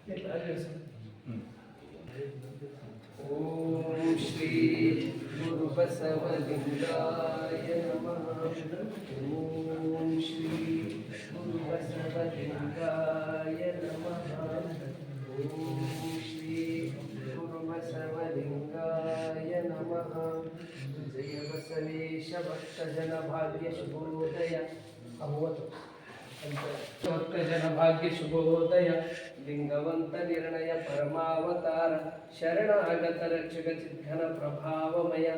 ओम श्री ओम श्री गुरु ओम श्री गुरु बसवलिंगाय जय बसवेश भक्तजन भाग्य शुभोदय अभवत् ಜನ ಭಾಗ್ಯ ಶುಭೋದಯ ಲಿಂಗವಂತ ನಿರ್ಣಯ ಪರಮಾವತಾರ ಶರಣಾಗತ ರಕ್ಷಕ ಚಿದ್ಘನ ಪ್ರಭಾವಮಯ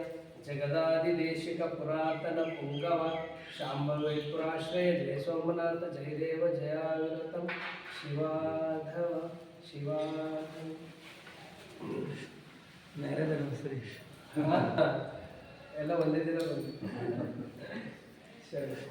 ಜಗದಾದಿದೇಶಿಕ ಪುರಾತನ ಪುಂಗವ ಶಾಂಬವೈಪುರಾಶ್ರಯ ಜಯ ಸೋಮನಾಥ ಜಯದೇವ ಜಯಾವಿರತ ಶಿವಾಧವ ಶಿವಾಧವ ನೈರದ ಸುರೇಶ್ ಎಲ್ಲ ಒಂದೇ ದಿನ ಬಂದು ಸರಿ